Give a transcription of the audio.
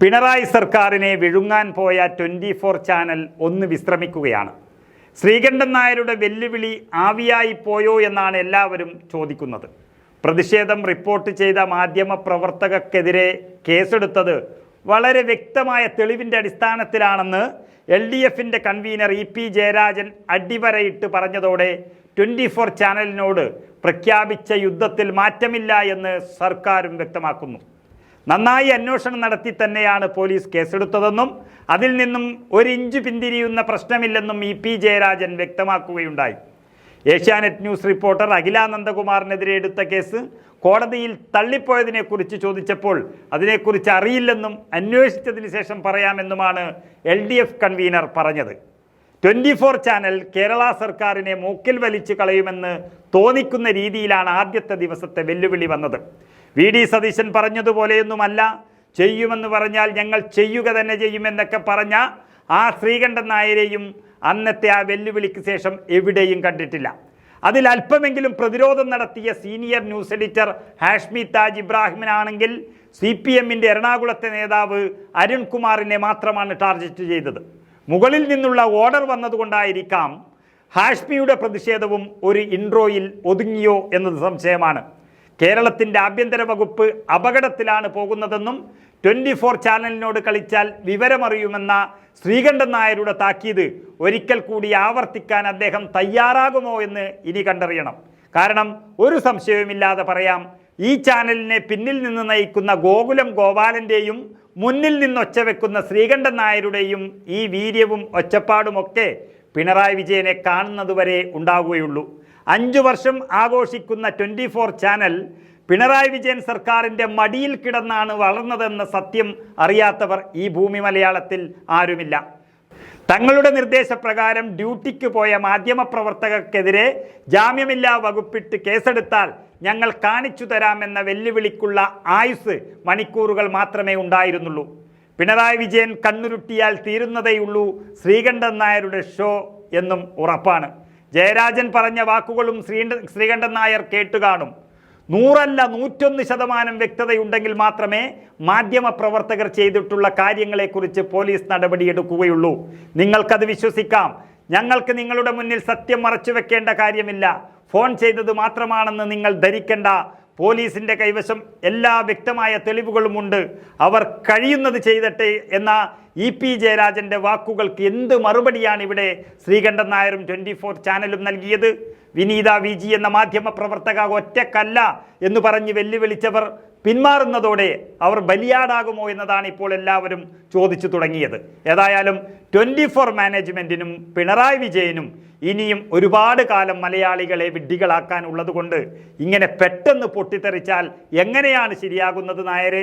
പിണറായി സർക്കാരിനെ വിഴുങ്ങാൻ പോയ ട്വന്റി ഫോർ ചാനൽ ഒന്ന് വിശ്രമിക്കുകയാണ്. ശ്രീകണ്ഠൻ നായരുടെ വെല്ലുവിളി ആവിയായി പോയോ എന്നാണ് എല്ലാവരും ചോദിക്കുന്നത്. പ്രതിഷേധം റിപ്പോർട്ട് ചെയ്ത മാധ്യമ പ്രവർത്തകർക്കെതിരെ കേസെടുത്തത് വളരെ വ്യക്തമായ തെളിവിന്റെ അടിസ്ഥാനത്തിലാണെന്ന് എൽ ഡി എഫിന്റെ കൺവീനർ ഇ പി ജയരാജൻ അടിവരയിട്ട് പറഞ്ഞതോടെ ട്വന്റി ഫോർ ചാനലിനോട് പ്രഖ്യാപിച്ച യുദ്ധത്തിൽ മാറ്റമില്ല എന്ന് സർക്കാരും വ്യക്തമാക്കുന്നു. നന്നായി അന്വേഷണം നടത്തി തന്നെയാണ് പോലീസ് കേസെടുത്തതെന്നും അതിൽ നിന്നും ഒരു ഇഞ്ച് പിന്തിരിയുന്ന പ്രശ്നമില്ലെന്നും ഇ പി ജയരാജൻ വ്യക്തമാക്കുകയുണ്ടായി. ഏഷ്യാനെറ്റ് ന്യൂസ് റിപ്പോർട്ടർ അഖില നന്ദകുമാറിനെതിരെ എടുത്ത കേസ് കോടതിയിൽ തള്ളിപ്പോയതിനെക്കുറിച്ച് ചോദിച്ചപ്പോൾ അതിനെക്കുറിച്ച് അറിയില്ലെന്നും അന്വേഷിച്ചതിന് ശേഷം പറയാമെന്നുമാണ് എൽ ഡി എഫ് കൺവീനർ പറഞ്ഞത്. ട്വന്റി ഫോർ ചാനൽ കേരള സർക്കാരിനെ മൂക്കിൽ വലിച്ചു കളയുമെന്ന് തോന്നിക്കുന്ന രീതിയിലാണ് ആദ്യത്തെ ദിവസത്തെ വെല്ലുവിളി വന്നത്. വി ഡി സതീശൻ പറഞ്ഞതുപോലെയൊന്നുമല്ല. ചെയ്യുമെന്ന് പറഞ്ഞാൽ ഞങ്ങൾ ചെയ്യുക തന്നെ ചെയ്യുമെന്നൊക്കെ പറഞ്ഞ ആ ശ്രീകണ്ഠൻ നായരെയും അന്നത്തെ ആ വെല്ലുവിളിക്ക് ശേഷം എവിടെയും കണ്ടിട്ടില്ല. അതിൽ അല്പമെങ്കിലും പ്രതിരോധം നടത്തിയ senior news editor Hashmi Taj ഇബ്രാഹിമിനാണെങ്കിൽ C P എമ്മിന്റെ എറണാകുളത്തെ നേതാവ് അരുൺകുമാറിനെ മാത്രമാണ് ടാർഗറ്റ് ചെയ്തത്. മുകളിൽ നിന്നുള്ള ഓർഡർ വന്നതുകൊണ്ടായിരിക്കാം ഹാഷ്മിയുടെ പ്രതിഷേധവും ഒരു ഇൻട്രോയിൽ ഒതുങ്ങിയോ എന്നത് സംശയമാണ്. കേരളത്തിന്റെ ആഭ്യന്തര വകുപ്പ് അപകടത്തിലാണ് പോകുന്നതെന്നും ട്വന്റി ഫോർ ചാനലിനോട് കളിച്ചാൽ വിവരമറിയുമെന്ന ശ്രീകണ്ഠൻ നായരുടെ താക്കീത് ഒരിക്കൽ കൂടി ആവർത്തിക്കാൻ അദ്ദേഹം തയ്യാറാകുമോ എന്ന് ഇനി കണ്ടറിയണം. കാരണം ഒരു സംശയവുമില്ലാതെ പറയാം ഈ ചാനലിനെ പിന്നിൽ നിന്ന് നയിക്കുന്ന ഗോകുലം ഗോപാലന്റെയും മുന്നിൽ നിന്ന് ഒച്ചവെക്കുന്ന ശ്രീകണ്ഠൻ നായരുടെയും ഈ വീര്യവും ഒച്ചപ്പാടുമൊക്കെ പിണറായി വിജയനെ കാണുന്നതുവരെ ഉണ്ടാകുകയുള്ളൂ അഞ്ചു വർഷം ആഘോഷിക്കുന്ന twenty four channel Pinarayi Vijayan സർക്കാരിന്റെ മടിയിൽ കിടന്നാണ് വളർന്നതെന്ന സത്യം അറിയാത്തവർ ഈ ഭൂമി മലയാളത്തിൽ ആരുമില്ല. തങ്ങളുടെ നിർദ്ദേശപ്രകാരം ഡ്യൂട്ടിക്ക് പോയ മാധ്യമപ്രവർത്തകർക്കെതിരെ ജാമ്യമില്ലാ വകുപ്പിട്ട് കേസെടുത്താൽ ഞങ്ങൾ കാണിച്ചു തരാമെന്ന വെല്ലുവിളിക്കുള്ള ആയുസ് മണിക്കൂറുകൾ മാത്രമേ ഉണ്ടായിരുന്നുള്ളൂ. പിണറായി വിജയൻ കണ്ണുരുട്ടിയാൽ തീരുന്നതേയുള്ളൂ ശ്രീകണ്ഠൻ നായരുടെ ഷോ എന്നും ഉറപ്പാണ്. ജയരാജൻ പറഞ്ഞ വാക്കുകളും ശ്രീ ശ്രീകണ്ഠൻ നായർ കേട്ടുകാണും നൂറല്ല നൂറ്റൊന്ന് ശതമാനം വ്യക്തതയുണ്ടെങ്കിൽ മാത്രമേ മാധ്യമപ്രവർത്തകർ ചെയ്തിട്ടുള്ള കാര്യങ്ങളെക്കുറിച്ച് പോലീസ് നടപടിയെടുക്കുകയുള്ളൂ. നിങ്ങൾക്കത് വിശ്വസിക്കാം. ഞങ്ങൾക്ക് നിങ്ങളുടെ മുന്നിൽ സത്യം മറച്ചു വെക്കേണ്ട കാര്യമില്ല. ഫോൺ ചെയ്തത് മാത്രമാണെന്ന് നിങ്ങൾ ധരിക്കേണ്ട. പോലീസിന്റെ കൈവശം എല്ലാ വ്യക്തമായ തെളിവുകളുമുണ്ട്. അവർ കഴിയുന്നത് ചെയ്തട്ടെ എന്ന ഇ പി ജയരാജന്റെ വാക്കുകൾക്ക് എന്ത് മറുപടിയാണ് ഇവിടെ ശ്രീകണ്ഠൻ നായരും ട്വന്റി ഫോർ ചാനലും നൽകിയത്? വിനീത വി ജി എന്ന മാധ്യമ പ്രവർത്തക ഒറ്റക്കല്ല എന്ന് പറഞ്ഞ് വെല്ലുവിളിച്ചവർ പിന്മാറുന്നതോടെ അവർ ബലിയാടാകുമോ എന്നതാണ് ഇപ്പോൾ എല്ലാവരും ചോദിച്ചു തുടങ്ങിയത്. ഏതായാലും ട്വന്റി ഫോർ മാനേജ്മെന്റിനും പിണറായി വിജയനും ഇനിയും ഒരുപാട് കാലം മലയാളികളെ വിഡ്ഢികളാക്കാനുള്ളത് കൊണ്ട് ഇങ്ങനെ പെട്ടെന്ന് പൊട്ടിത്തെറിച്ചാൽ എങ്ങനെയാണ് ശരിയാകുന്നത് നായരെ?